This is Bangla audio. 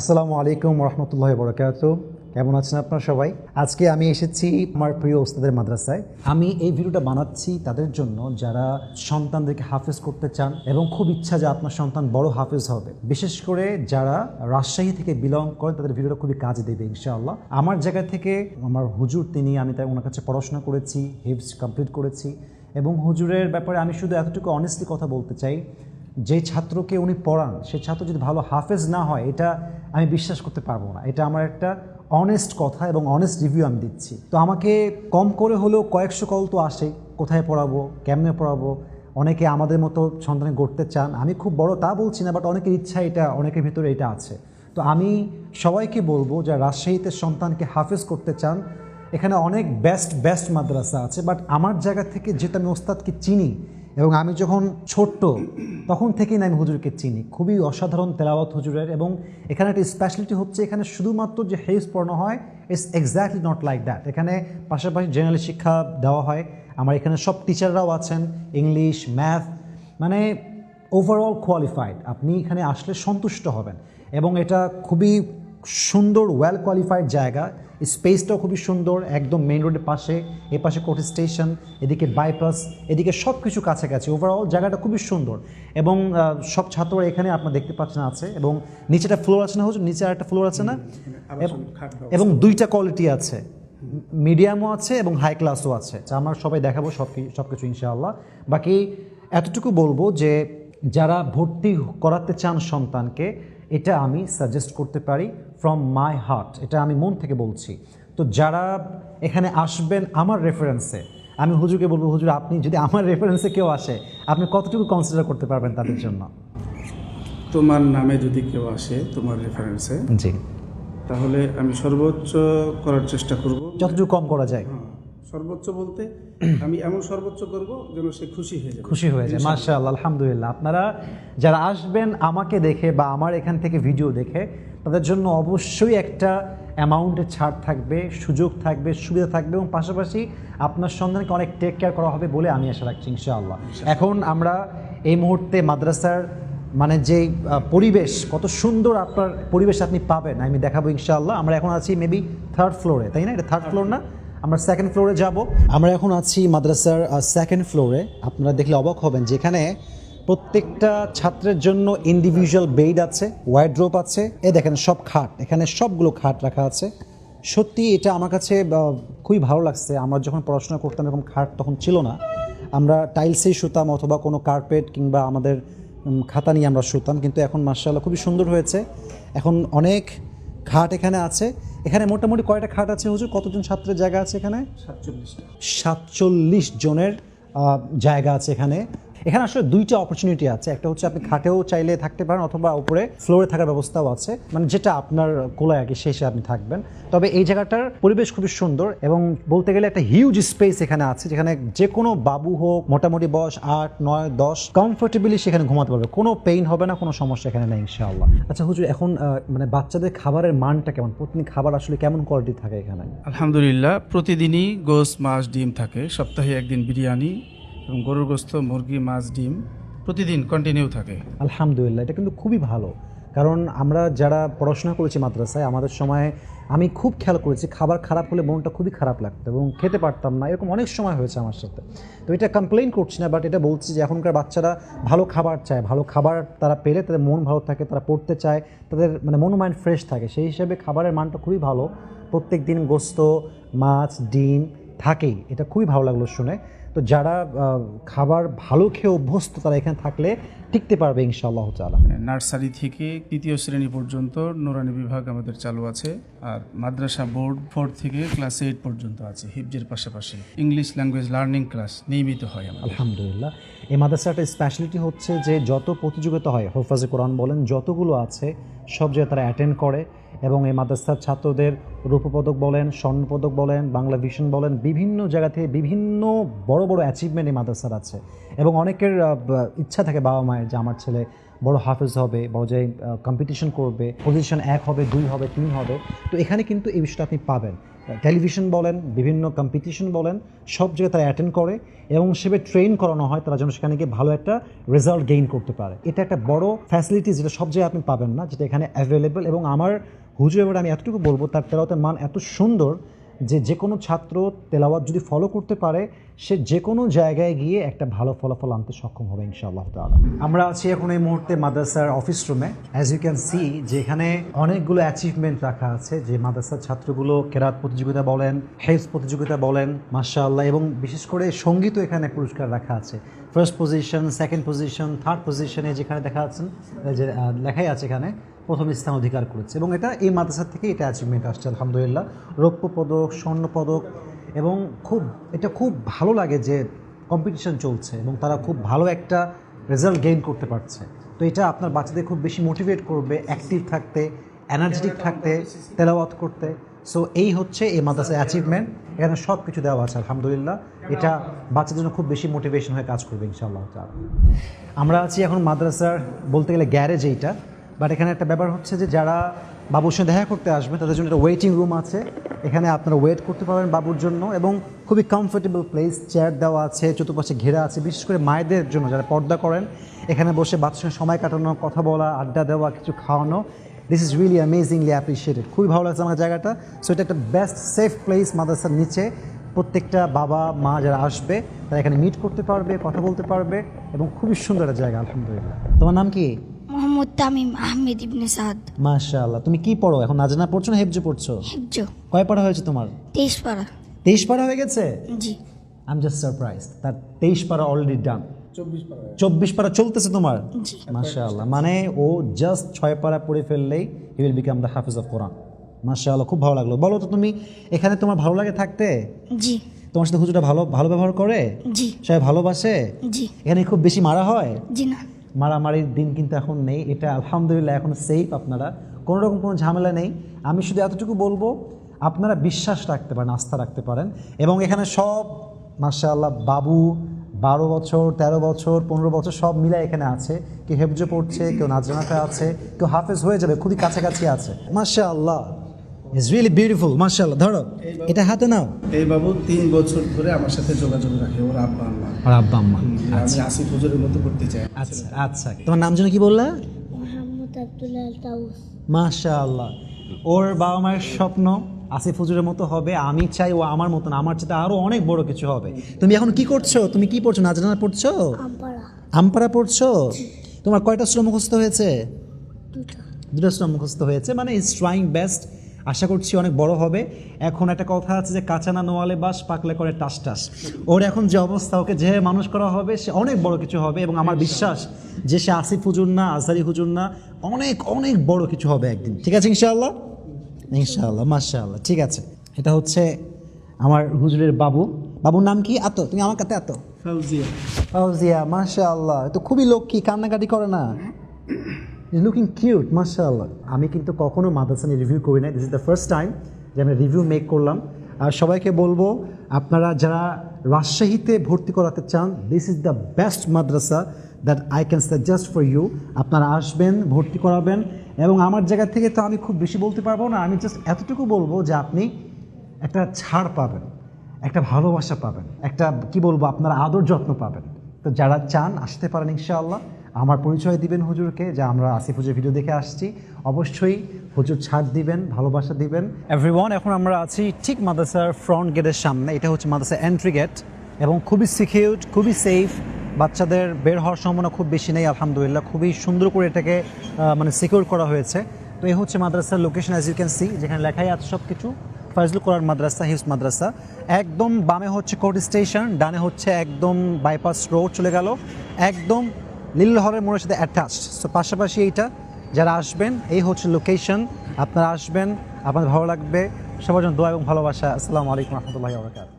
আসসালামু আলাইকুম রহমতুল্লাহ বরকাত কেমন আছেন আপনারা সবাই? আজকে আমি এসেছি আমার প্রিয় ওস্তাদের মাদ্রাসায়। আমি এই ভিডিওটা বানাচ্ছি তাদের জন্য যারা সন্তানদেরকে হাফেজ করতে চান এবং খুব ইচ্ছা যে আপনার সন্তান বড় হাফেজ হবে। বিশেষ করে যারা রাজশাহী থেকে বিলং করেন, তাদের ভিডিওটা খুবই কাজে দেবে, ইনশাআল্লাহ। আমার জায়গা থেকে আমার হুজুর, তিনি, আমি তাই ওনার কাছে পড়াশোনা করেছি হিপস কমপ্লিট করেছি। এবং হুজুরের ব্যাপারে আমি শুধু এতটুকু অনেস্টলি কথা বলতে চাই যে ছাত্রকে উনি পড়ান, সে ছাত্র যদি ভালো হাফেজ না হয়, এটা আমি বিশ্বাস করতে পারব না। এটা আমার একটা অনেস্ট কথা এবং অনেস্ট রিভিউ আমি দিচ্ছি। তো আমাকে কম করে হলেও কয়েকশো কল তো আসে, কোথায় পড়াবো, কেমনে পড়াবো, অনেকে আমাদের মতো সন্তানে গড়তে চান। আমি খুব বড় তা বলছি না বাট অনেকের ইচ্ছা এটা, অনেকের ভিতরে এটা আছে। তো আমি সবাইকে বলব যে রাজশাহীতে সন্তানকে হাফেজ করতে চান, এখানে অনেক বেস্ট বেস্ট মাদ্রাসা আছে বাট আমার জায়গা থেকে যেটা আমি ওস্তাদকে চিনি এবং আমি যখন ছোট্ট, তখন থেকেই আমি হুজুরকে চিনি। খুবই অসাধারণ তেলাওয়াত হুজুরের এবং এখানে একটা স্পেশালিটি হচ্ছে, এখানে শুধুমাত্র যে হেজ পড়ানো হয় it's exactly not like that এখানে পাশাপাশি জেনারেল শিক্ষা দেওয়া হয়। আমার এখানে সব টিচাররাও আছেন ইংলিশ ম্যাথ মানে ওভারঅল কোয়ালিফাইড আপনি এখানে আসলে সন্তুষ্ট হবেন। এবং এটা খুবই সুন্দর ওয়েল কোয়ালিফাইড জায়গা। স্পেসটাও খুবই সুন্দর একদম মেন রোডের পাশে এ পাশে কোর্ট স্টেশন এদিকে বাইপাস এদিকে সব কিছু কাছাকাছি। ওভারঅল জায়গাটা খুবই সুন্দর। এবং সব ছাত্ররা এখানে আপনারা দেখতে পাচ্ছেন আছে এবং নিচেটা ফ্লোর আছে না হচ্ছে নিচে আর একটা ফ্লোর আছে না? এবং- দুইটা কোয়ালিটি আছে। মিডিয়ামও আছে এবং হাই ক্লাসও আছে। যা আমরা সবাই দেখাবো সব সব কিছু ইনশাআল্লাহ। বাকি এতটুকু বলব যে যারা ভর্তি করাতে চান সন্তানকে এটা আমি সাজেস্ট করতে পারি ফ্রম মাই হার্ট এটা আমি মন থেকে বলছি। তো যারা এখানে আসবেন আমার রেফারেন্সে আমি হুজুরকে বলব হুজুর আপনি যদি আমার রেফারেন্সে কেউ আসে আপনি কতটুকু কনসিডার করতে পারবেন তাদের জন্য? তোমার নামে যদি কেউ আসে তোমার রেফারেন্সে জি। তাহলে আমি সর্বোচ্চ করার চেষ্টা করব। যতটুকু কম করা যায়। হ্যাঁ, সর্বোচ্চ বলতে আমি এমন সর্বোচ্চ করব যেন সে খুশি হয়ে যাবে। খুশি হয়ে যায় মার্শাল আলহামদুলিল্লাহ। আপনারা যারা আসবেন আমাকে দেখে বা আমার এখান থেকে ভিডিও দেখে তাদের জন্য অবশ্যই একটা অ্যামাউন্টের ছাড় থাকবে সুযোগ থাকবে সুবিধা থাকবে এবং পাশাপাশি আপনার সন্তানকে অনেক টেক কেয়ার করা হবে বলে আমি আশা রাখছি ইনশাআল্লাহ। এখন আমরা এই মুহূর্তে মাদ্রাসার মানে যে পরিবেশ কত সুন্দর আপনার পরিবেশ আপনি পাবেন আমি দেখাবো ইনশাআল্লাহ। আমরা এখন আছি মেবি থার্ড ফ্লোরে তাই না? এটা থার্ড ফ্লোর না? আমরা সেকেন্ড ফ্লোরে যাব। আমরা এখন আছি মাদ্রাসার সেকেন্ড ফ্লোরে আপনারা দেখলে অবাক হবেন যেখানে প্রত্যেকটা ছাত্রের জন্য ইন্ডিভিজুয়াল বেড আছে ওয়াইড্রোপ আছে। এ দেখেন সব খাট, এখানে সবগুলো খাট রাখা আছে। সত্যি এটা আমার কাছে খুবই ভালো লাগছে। আমরা যখন পড়াশোনা করতাম এরকম খাট তখন ছিল না। আমরা টাইলসেই শুতাম অথবা কোনো কার্পেট কিংবা আমাদের খাতা নিয়ে আমরা শুতাম। কিন্তু এখন মার্শাল্লাহ খুবই সুন্দর হয়েছে। এখন অনেক খাট এখানে আছে। এখানে মোটামুটি কয়টা খাট আছে হুজুর? কতজন ছাত্রের জায়গা আছে এখানে? সাতচল্লিশ সাতচল্লিশ জনের জায়গা আছে এখানে। এখানে আসলে দুইটা অপরচুনিটি আছে। একটা হচ্ছে আপনি খাটেও চাইলে থাকতে পারেন অথবা উপরে ফ্লোরে থাকার ব্যবস্থাও আছে। মানে যেটা আপনার কোলায় আর কি শেষে আপনি থাকবেন। তবে এই জায়গাটার পরিবেশ খুবই সুন্দর এবং বলতে গেলে একটা হিউজ স্পেস এখানে আছে, যেখানে যে কোনো বাবু হোক, মোটামুটি বয়স আট, নয়, দশ কমফোর্টেবলি সেখানে ঘুমাতে পারবে। কোনো পেইন হবে না, কোনো সমস্যা এখানে নেই, ইনশাআল্লাহ। আচ্ছা হুজুর, এখন মানে বাচ্চাদের খাবারের মানটা কেমন? প্রতিদিন খাবার আসলে কেমন কোয়ালিটি থাকে এখানে? আলহামদুলিল্লাহ, প্রতিদিনই গোস মাছ, ডিম থাকে। সপ্তাহে একদিন বিরিয়ানি এবং গরুর গোস্ত, মুরগি, মাছ, ডিম প্রতিদিন কন্টিনিউ থাকে। আলহামদুলিল্লাহ, এটা কিন্তু খুবই ভালো। কারণ আমরা যারা পড়াশোনা করেছি মাদ্রাসায়, আমাদের সময় আমি খুব খেয়াল করেছি, খাবার খারাপ হলে মনটা খুবই খারাপ লাগতো এবং খেতে পারতাম না, এরকম অনেক সময় হয়েছে আমার সাথে। তো এটা কমপ্লেন করছি না বাট এটা বলছি যে এখনকার বাচ্চারা ভালো খাবার চায়, ভালো খাবার তারা পেলে তাদের মন ভালো থাকে, তারা পড়তে চায়, তাদের মানে মন মাইন্ড ফ্রেশ থাকে। সেই হিসাবে খাবারের মানটা খুবই ভালো। প্রত্যেক দিন গোস্ত, মাছ, ডিম থাকেই। এটা খুবই ভালো লাগল শুনে। তো যারা খাবার ভালো খেয়ে অভ্যস্ত তারা এখানে থাকলে টিকতে পারবে ইনশাআল্লাহ তালা নার্সারি থেকে তৃতীয় শ্রেণি পর্যন্ত নোরানি বিভাগ আমাদের চালু আছে আর মাদ্রাসা বোর্ড ফোর থেকে ক্লাস এইট পর্যন্ত আছে হিফজের পাশাপাশি। ইংলিশ ল্যাঙ্গুয়েজ লার্নিং ক্লাস নিয়মিত হয় আমাদের। আলহামদুলিল্লাহ। এই মাদ্রাসাটার স্পেশালিটি হচ্ছে যে যত প্রতিযোগিতা হয় হোফাজে কোরআন বলেন যতগুলো আছে সব জায়গায় তারা অ্যাটেন্ড করে এবং এই মাদ্রাসার ছাত্রদের রূপপদক বলেন, স্বর্ণপদক বলেন, বাংলা ভিশন বলেন, বিভিন্ন জায়গা থেকে বিভিন্ন বড় বড় অ্যাচিভমেন্ট এই মাদ্রাসার আছে। এবং অনেকের ইচ্ছা থাকে বাবা মায়ের যে আমার ছেলে বড় হাফেজ হবে, বড় যে কম্পিটিশন করবে পজিশন এক হবে, দুই হবে, তিন হবে, তো এখানে কিন্তু এই বিষয়টা আপনি পাবেন। টেলিভিশন বলেন, বিভিন্ন কম্পিটিশন বলেন, সব জায়গায় তারা অ্যাটেন্ড করে এবং সেভাবে ট্রেন করানো হয়, তারা যেন সেখানে গিয়ে ভালো একটা রেজাল্ট গেইন করতে পারে। এটা একটা বড় ফ্যাসিলিটি যেটা সব জায়গায় আপনি পাবেন না, যেটা এখানে অ্যাভেলেবল এবং আমার হুজুর এবার আমি এতটুকু বলব, তার তেলাওয়াতের মান এত সুন্দর যে যে কোনো ছাত্র তেলাওয়াত যদি ফলো করতে পারে সে যে কোনো জায়গায় গিয়ে একটা ভালো ফলাফল আনতে সক্ষম হবে ইনশাআল্লাহ তাআলা। আমরা আছি এখন এই মুহূর্তে মাদ্রাসার অফিস রুমে অ্যাজ ইউ ক্যান সি যে এখানে অনেকগুলো অ্যাচিভমেন্ট রাখা আছে, যে মাদ্রাসার ছাত্রগুলো কেরাত প্রতিযোগিতা বলেন হেলথ প্রতিযোগিতা বলেন, মাশাআল্লাহ, এবং বিশেষ করে সঙ্গীতও এখানে পুরস্কার রাখা আছে। First position second position third পজিশনে যেখানে দেখা যাচ্ছেন যে লেখাই আছে এখানে, প্রথম স্থান অধিকার করেছে। এবং এটা এই মাদ্রাসা থেকে এটা অ্যাচিভমেন্ট আসছে, আলহামদুলিল্লাহ। রৌপ্য পদক, স্বর্ণ পদক এবং খুব, এটা খুব ভালো লাগে যে কম্পিটিশন চলছে এবং তারা খুব ভালো একটা রেজাল্ট গেইন করতে পারছে। তো এটা আপনার বাচ্চাদের খুব বেশি মোটিভেট করবে অ্যাক্টিভ থাকতে এনার্জেটিক থাকতে, তেলাওয়াত করতে। সো এই হচ্ছে এই মাদ্রাসার অ্যাচিভমেন্ট এখানে সব কিছু দেওয়া আছে, আলহামদুলিল্লাহ। এটা বাচ্চাদের জন্য খুব বেশি মোটিভেশন হয়ে কাজ করবে, ইনশাআল্লাহ তাআলা। আমরা আছি এখন মাদ্রাসার, বলতে গেলে গ্যারেজ এইটা। বাট এখানে একটা ব্যাপার হচ্ছে যে যারা বাবুর সঙ্গে দেখা করতে আসবে, তাদের জন্য একটা ওয়েটিং রুম আছে। এখানে আপনারা ওয়েট করতে পারবেন বাবুর জন্য এবং খুবই কমফোর্টেবল প্লেস চেয়ার দেওয়া আছে, চতুর্পাশে ঘেরা আছে, বিশেষ করে মায়েদের জন্য যারা পর্দা করেন। এখানে বসে বাচ্চার সঙ্গে সময় কাটানো, কথা বলা, আড্ডা দেওয়া, কিছু খাওয়ানো। This is really amazingly appreciated খুবই ভালো লাগছে আমার জায়গাটা। সো এটা একটা বেস্ট সেফ প্লেস মাদ্রাসার নিচে। প্রত্যেকটা বাবা, মা যারা আসবে, তারা এখানে মিট করতে পারবে, কথা বলতে পারবে এবং খুবই সুন্দর একটা জায়গা, আলহামদুলিল্লাহ। তোমার নাম কি? মোহাম্মদ তামিম আহমেদ ইবনে সাদ। মাশাআল্লাহ তুমি কি পড়ো? এখন নাজনা পড়ছো না হেফজো পড়ছো? হেফজ। কয় পাড়া হয়েছে তোমার? তেইশ পাড়া হয়ে গেছে? জি। আই এম জাস্ট সারপ্রাইজ তার তেইশ অলরেডি ডান চব্বিশ পাড়া চলতেছে তোমার? জি। মাশাআল্লাহ মানে ও জাস্ট ছয় পাড়া পড়ে ফেললেই হি উইল বিকাম দ্য হাফিজ অফ কোরআন মাশাআল্লাহ খুব ভালো লাগল। বলো তো তুমি এখানে তোমার ভালো লাগে থাকতে? জি। তোমার সাথে হুজুরটা ভালো ভালো ব্যবহার করে? জি। সবাই ভালোবাসে? জি। এখানে খুব বেশি মারা হয়? জি না। মারামারির দিন কিন্তু এখন নেই। এটা আলহামদুলিল্লাহ এখন সেফ আপনারা। কোনো রকম কোনো ঝামেলা নেই। আমি শুধু এতটুকু বলব, আপনারা বিশ্বাস রাখতে পারেন, আস্থা রাখতে পারেন। এবং এখানে সব মার্শাল্লাহ বাবু, বারো বছর, তেরো বছর, পনেরো বছর সব মিলে এখানে আছে। কেউ হেফজো পড়ছে, কেউ নাজরানাতে আছে, কেউ হাফেজ হয়ে যাবে, খুবই কাছাকাছি আছে। মার্শা ইজ রিয়েলি বিউটিফুল মার্শাল্লাহ ধরো এটা হাতে নাও। এই বাবু তিন বছর ধরে আমার সাথে যোগাযোগ রাখে ওর আব্বা আম্মা। আর আব্বা আম্মা। আমি আসিফ হুজুরের মতো করতে চাই। আচ্ছা আচ্ছা। তোমার নাম যেন কি বললা? মোহাম্মদ আব্দুল্লাহ তাউস। মাশা আল্লাহ ওর বাবা মায়ের স্বপ্ন আসিফ হুজুরের মতো হবে। আমি চাই ও আমার মতন আমার চেয়ে আরও অনেক বড় কিছু হবে। তুমি এখন কি করছ? তুমি কি পড়ছো? নাজরানা পড়ছো? আমপাড়া। পড়ছো? তোমার কয়টা শ্রম মুখস্থ হয়েছে? দুটো। দুটো শ্রম মুখস্থ হয়েছে মানে ইজ ট্রাইং বেস্ট আশা করছি অনেক বড় হবে। এখন একটা কথা আছে যে কাঁচা না নোয়ালে বাস পাকলে করে টাস টাস। ওর এখন যে অবস্থা ওকে যে মানুষ করা হবে সে অনেক বড় কিছু হবে এবং আমার বিশ্বাস যে সে আসিফ হুজুর না আজহারি হুজুর না অনেক অনেক বড় কিছু হবে একদিন। ঠিক আছে ইনশাআল্লাহ? ইনশাআল্লাহ মাশাআল্লাহ। ঠিক আছে। এটা হচ্ছে আমার হুজুরের বাবু। বাবুর নাম কি? আতো তুমি আমার কাছে আতো। ফাউজিয়া। ফাউজিয়া মাশাআল্লাহ। তো খুবই লক্ষ্মী কান্নাকাটি করে না? ইজ লুকিং কিউট মাশাআল্লাহ আমি কিন্তু কখনো মাদ্রাসা নিয়ে রিভিউ করি নাই। This is the first time যে আমি রিভিউ মেক করলাম। আর সবাইকে বলব, আপনারা যারা রাজশাহীতে ভর্তি করাতে চান this is the best Madrasa that I can suggest for you আপনারা আসবেন, ভর্তি করাবেন। এবং আমার জায়গা থেকে তো আমি খুব বেশি বলতে পারব না। আমি জাস্ট এতটুকু বলব যে আপনি একটা ছাড় পাবেন, একটা ভালোবাসা পাবেন, একটা, কি বলব, আপনারা আদর যত্ন পাবেন। তো যারা চান, আসতে পারেন ইনশাআল্লাহ। আমার পরিচয় দিবেন হুজুরকে, যে আমরা আসিফ হুজুর ভিডিও দেখে আসছি। অবশ্যই হুজুর ছাড় দিবেন, ভালোবাসা দিবেন। এভরিওয়ান এখন আমরা আছি ঠিক মাদ্রাসার ফ্রন্ট গেটের সামনে। এটা হচ্ছে মাদ্রাসা এন্ট্রি গেট এবং খুবই সিকিউরড খুবই সেফ বাচ্চাদের বের হওয়ার সম্ভাবনা খুব বেশি নেই, আলহামদুলিল্লাহ। খুবই সুন্দর করে এটাকে মানে সিকিউর করা হয়েছে। তো এই হচ্ছে মাদ্রাসার location as you can see যেখানে লেখাই আছে সব কিছু ফজলুল কোরআন মাদ্রাসা হিউস মাদ্রাসা। একদম বামে হচ্ছে কোর্ট স্টেশন, ডানে হচ্ছে একদম বাইপাস রোড চলে গেল। একদম লিল হলের মোড়ের সাথে অ্যাটাচ সো পাশাপাশি এইটা, যারা আসবেন, এই হচ্ছে লোকেশন আপনারা আসবেন, আপনাদের ভালো লাগবে। সবার জন্য দোয়া এবং ভালোবাসা। আসসালামু আলাইকুম রহমতুল্লাহ বরকাত